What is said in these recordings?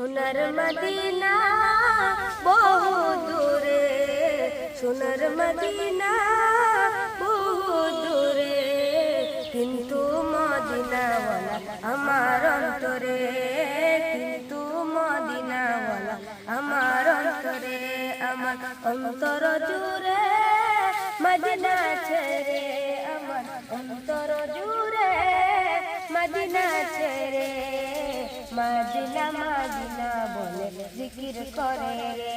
সোনার মদিনা বহু দূরে। সোনার মদিনা বহু দূরে। কিন্তু মদিনাওয়ালা আমার অন্তরে কিন্তু মদিনাওয়ালা আমার অন্তরে আমার অন্তর জুড়ে মদিনা ছেড়ে আমার অন্তর জুড়ে মদিনা ছেড়ে। মদিনা মদিনা বলে জিকির করে রে।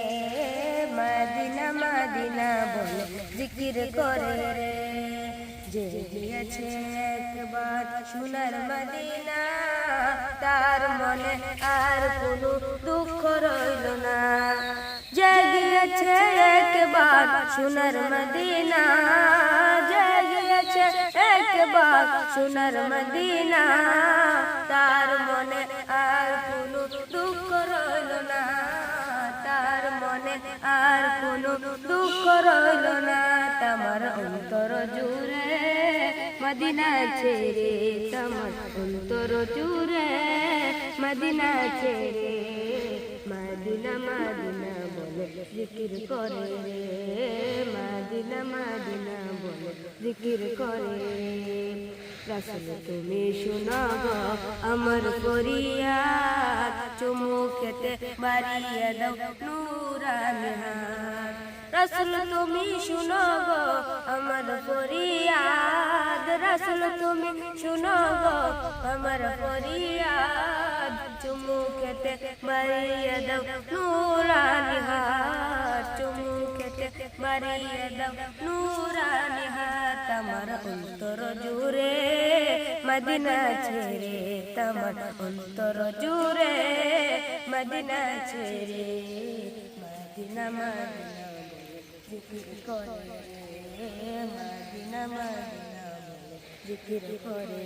মদিনা মদিনা বলে জিকির করে রে। যে গিয়েছে একবার সোনার মদিনা, তার মনে আর কোনো দুঃখ রইল না। যে গিয়েছে একবার সোনার মদিনা একবার সোনার মদিনা, তার মনে আর কোনো দুঃখ রইল না, তোমার অন্তর জুড়ে, মদিনা ছেড়ে, তোমার অন্তর জুড়ে, মদিনা ছেড়ে, মদিনা মদিনা বলে জিকির করে রে, মদিনা মদিনা বলে জিকির করে রাসুল, তুমি শোনাব আমার ফরিয়াদ, চুমু খেতে বাড়িয়ে দাও রাসুল তুমি শুনব আমার ফরিয়াদ। রাসুল তুমি শুনব আমার ফরিয়াদ। চুমু খেতে বাড়িয়ে দাও নুরানি হাত। চুমু খেতে বাড়িয়ে দাও নুরানি হাত। আমার অন্তর জুড়ে মদিনা ছেড়ে তোমার অন্তর জুড়ে মদিনা ছেড়ে। মদিনা মদিনা জিকির করে মদিনা মদিনা বলে জিকির করে